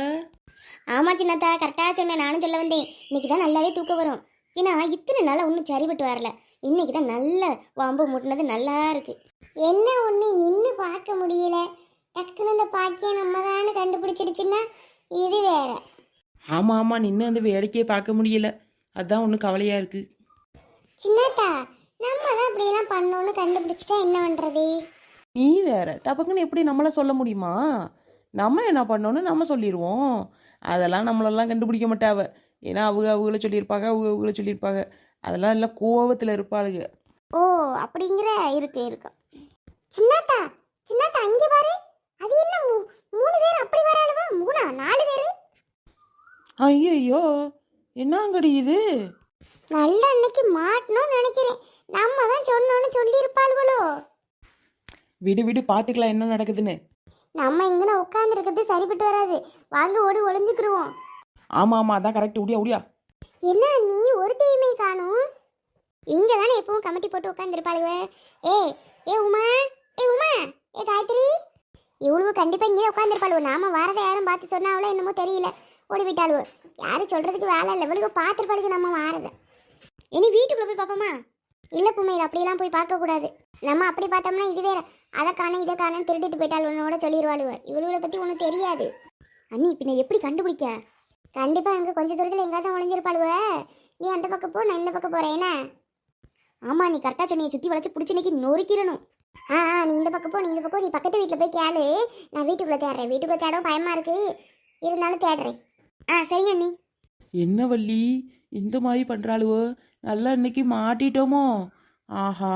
ஆமா சின்னத்தா கரெக்டா சொன்னேன் நானும் சொல்ல வந்தேன். இன்னைக்கு தான் நல்லாவே தூக்கம் வரும். ஏன்னா இத்தனை நாளா ஒன்றும் சரிபட்டு வரல. இன்னைக்கு தான் நல்ல வம்பு முட்டினது நல்லா இருக்கு. என்ன ஒன்று நின்று பார்க்க முடியல. டக்குன்னு இந்த பாக்கியம் நம்ம தானே கண்டுபிடிச்சிடுச்சுன்னா இது வேற. ஆமா ஆமா நின்று அந்த வேடிக்கையை பார்க்க முடியல. அதான் ஒன்றும் கவலையா இருக்கு. சின்னத்தா நம்ம தான் இப்படியெல்லாம் பண்ணோன்னு கண்டுபிடிச்சிட்டா என்ன பண்ணுறது நீ வேற டபக்குன்னு எப்படி நம்மள சொல்ல முடியுமா? நம்ம என்ன பண்ணோன்னு நம்ம சொல்லிடுவோம் அதெல்லாம் நம்மளெல்லாம் கண்டுபிடிக்க மாட்டாவ. ஏன்னா அவங்க அவங்கள சொல்லியிருப்பாங்க அவங்க அவங்கள சொல்லியிருப்பாங்க. அதெல்லாம் எல்லாம் கோவத்தில் இருப்பாளுங்க ஓ அப்படிங்கிற இருக்கு இருக்கு. சின்னாத்தா சின்னாத்தா அங்கே பாரு. அது என்ன மூணு பேர் அப்படி வராளுவா மூணா நாலு பேரு? ஐயோ என்னங்கடி இது? நல்ல அன்னைக்கு மாட்டணும்னு நினைக்கிறேன். நம்ம தான் சொன்னோன்னு சொல்லியிருப்பாளுவளோ விடு விடு பார்த்துக்கலாம் என்ன நடக்குதுன்னு. நம்ம இங்கன உட்கார்ந்து இருக்கிறது சரிப்பட்டு வராது. வாங்க ஓடி ஒளிஞ்சுக்கிருவோம். ஆமாம் ஆமாம் அதான் கரெக்ட் உடியா உடியா என்ன நீ ஒரு தெய்வமே காணும்? இங்க தானே எப்பவும் கமிட்டி போட்டு உட்காந்துருப்பாளுவ ஏ ஏ உமா ஏ உமா ஏ காயத்ரி. இவ்வளவு கண்டிப்பா இங்கே உட்காந்துருப்பாளுவ நாம வாரதை யாரும் பார்த்து சொன்னாவளோ என்னமோ தெரியல. ஓடி விட்டாளுவ யாரும் சொல்றதுக்கு வேலை இல்லை. இவளுக்கு பார்த்துருப்பாளுக்கு நம்ம வாரத. இனி வீட்டுக்குள்ள போய் பார்ப்போமா? இல்ல புமையில் அப்படியெல்லாம் போய் பார்க்க கூடாது நம்ம அப்படி பார்த்தோம்னா இது வேற. அதை காண இதை காணன்னு திருடிட்டு போயிட்டாளுவனோட சொல்லிடுவாளுவ இவளுகளை பத்தி ஒன்றும் தெரியாது. அண்ணி பின்ன எப்படி கண்டுபிடிக்க? கண்டிப்பா அங்க கொஞ்சம் தூரத்தில் எங்காவது ஒளிஞ்சிருப்பாளுவ. நீ அந்த பக்கம் போ நான் இந்த பக்கம் போறேன் என்ன? ஆமா நீ கரெக்டா சொன்னியை சுத்தி வளைச்சு பிடிச்சி இன்னைக்கு நொறுக்கிடணும். ஆ ஆ, நீ இந்த பக்கம் போ நீ இந்த பக்கம் நீ பக்கத்து வீட்டில் போய் கேளு. நான் வீட்டுக்குள்ளே தேடுறேன். வீட்டுக்குள்ளே தேடவும் பயமா இருக்கு. இருந்தாலும் தேடுறேன். ஆ சரிங்க நீ என்ன வள்ளி? இந்த மாதிரி பண்ணுறாளுவோ நல்லா இன்னைக்கு மாட்டிட்டோமோ? ஆஹா.